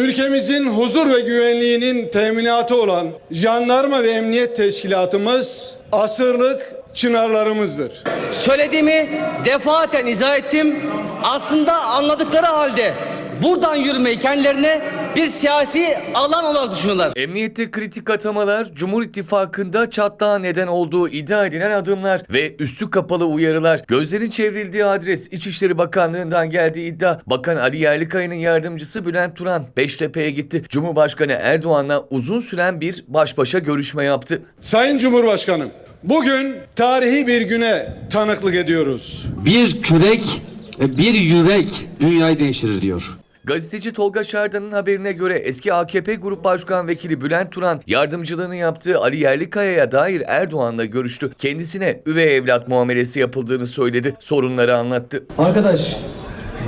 ülkemizin huzur ve güvenliğinin teminatı olan jandarma ve emniyet teşkilatımız asırlık çınarlarımızdır. Söylediğimi defaten izah ettim. Aslında anladıkları halde buradan yürümeyi kendilerine bir siyasi alan olarak düşünüyorlar. Emniyette kritik atamalar, Cumhur İttifakı'nda çatlağa neden olduğu iddia edilen adımlar ve üstü kapalı uyarılar, gözlerin çevrildiği adres İçişleri Bakanlığı'ndan geldiği iddia, Bakan Ali Yerlikaya'nın yardımcısı Bülent Turan Beştepe'ye gitti. Cumhurbaşkanı Erdoğan'la uzun süren bir baş başa görüşme yaptı. Sayın Cumhurbaşkanım, bugün tarihi bir güne tanıklık ediyoruz. Bir kürek, bir yürek dünyayı değiştirir diyor. Gazeteci Tolga Şardan'ın haberine göre eski AKP Grup Başkan Vekili Bülent Turan yardımcılığını yaptığı Ali Yerlikaya'ya dair Erdoğan'la görüştü. Kendisine üvey evlat muamelesi yapıldığını söyledi. Sorunları anlattı. Arkadaş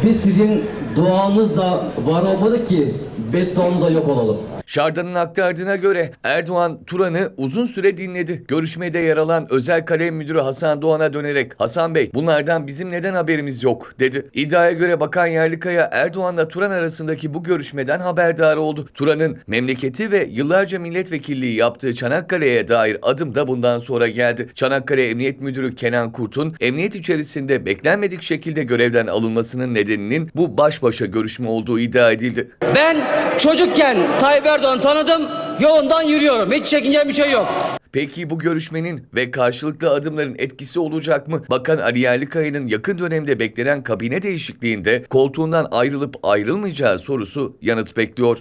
biz sizin duanızla var olmadık ki bedduanızla yok olalım. Şardan'ın aktardığına göre Erdoğan Turan'ı uzun süre dinledi. Görüşmede yer alan özel kalem müdürü Hasan Doğan'a dönerek Hasan Bey bunlardan bizim neden haberimiz yok dedi. İddiaya göre Bakan Yerlikaya Erdoğan'la Turan arasındaki bu görüşmeden haberdar oldu. Turan'ın memleketi ve yıllarca milletvekilliği yaptığı Çanakkale'ye dair adım da bundan sonra geldi. Çanakkale Emniyet Müdürü Kenan Kurt'un emniyet içerisinde beklenmedik şekilde görevden alınmasının nedeninin bu baş başa görüşme olduğu iddia edildi. Ben çocukken Tayyip Erdoğan'ı tanıdım. Yolundan yürüyorum. Hiç çekincem bir şey yok. Peki bu görüşmenin ve karşılıklı adımların etkisi olacak mı? Bakan Ali Yerlikaya'nın yakın dönemde beklenen kabine değişikliğinde koltuğundan ayrılıp ayrılmayacağı sorusu yanıt bekliyor.